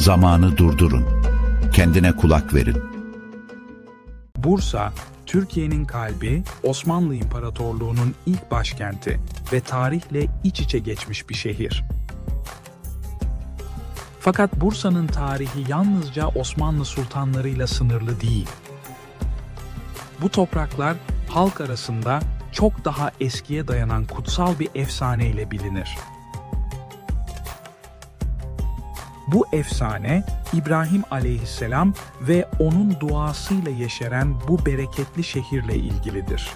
Zamanı durdurun. Kendine kulak verin. Bursa, Türkiye'nin kalbi, Osmanlı İmparatorluğu'nun ilk başkenti ve tarihle iç içe geçmiş bir şehir. Fakat Bursa'nın tarihi yalnızca Osmanlı sultanlarıyla sınırlı değil. Bu topraklar halk arasında çok daha eskiye dayanan kutsal bir efsaneyle bilinir. Bu efsane İbrahim aleyhisselam ve onun duasıyla yeşeren bu bereketli şehirle ilgilidir.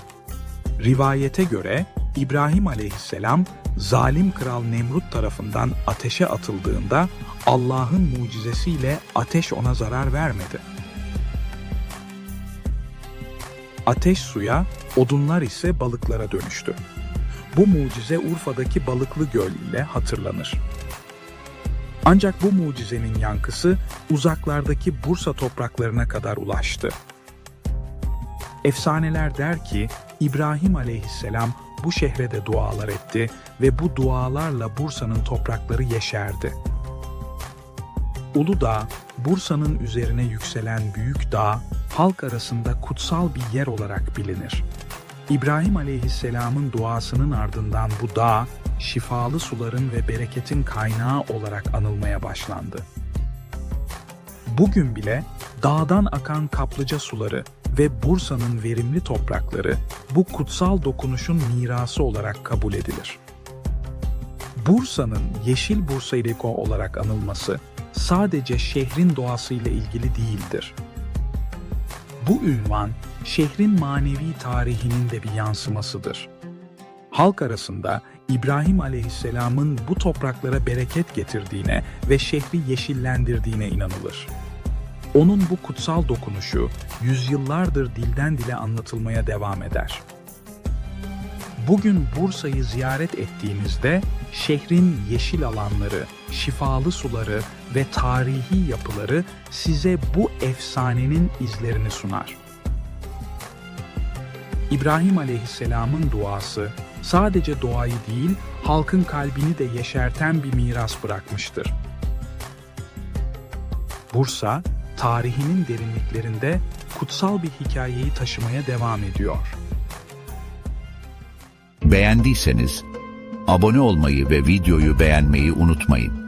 Rivayete göre İbrahim aleyhisselam zalim kral Nemrut tarafından ateşe atıldığında Allah'ın mucizesiyle ateş ona zarar vermedi. Ateş suya, odunlar ise balıklara dönüştü. Bu mucize Urfa'daki Balıklı Göl ile hatırlanır. Ancak bu mucizenin yankısı uzaklardaki Bursa topraklarına kadar ulaştı. Efsaneler der ki İbrahim aleyhisselam bu şehre de dualar etti ve bu dualarla Bursa'nın toprakları yeşerdi. Uludağ, Bursa'nın üzerine yükselen büyük dağ, halk arasında kutsal bir yer olarak bilinir. İbrahim aleyhisselamın duasının ardından bu dağ, şifalı suların ve bereketin kaynağı olarak anılmaya başlandı. Bugün bile dağdan akan kaplıca suları ve Bursa'nın verimli toprakları bu kutsal dokunuşun mirası olarak kabul edilir. Bursa'nın Yeşil Bursa'yliko olarak anılması sadece şehrin doğasıyla ilgili değildir. Bu ünvan şehrin manevi tarihinin de bir yansımasıdır. Halk arasında İbrahim Aleyhisselam'ın bu topraklara bereket getirdiğine ve şehri yeşillendirdiğine inanılır. Onun bu kutsal dokunuşu yüzyıllardır dilden dile anlatılmaya devam eder. Bugün Bursa'yı ziyaret ettiğinizde şehrin yeşil alanları, şifalı suları ve tarihi yapıları size bu efsanenin izlerini sunar. İbrahim Aleyhisselam'ın duası sadece doğayı değil, halkın kalbini de yeşerten bir miras bırakmıştır. Bursa, tarihinin derinliklerinde kutsal bir hikayeyi taşımaya devam ediyor. Beğendiyseniz abone olmayı ve videoyu beğenmeyi unutmayın.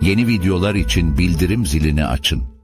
Yeni videolar için bildirim zilini açın.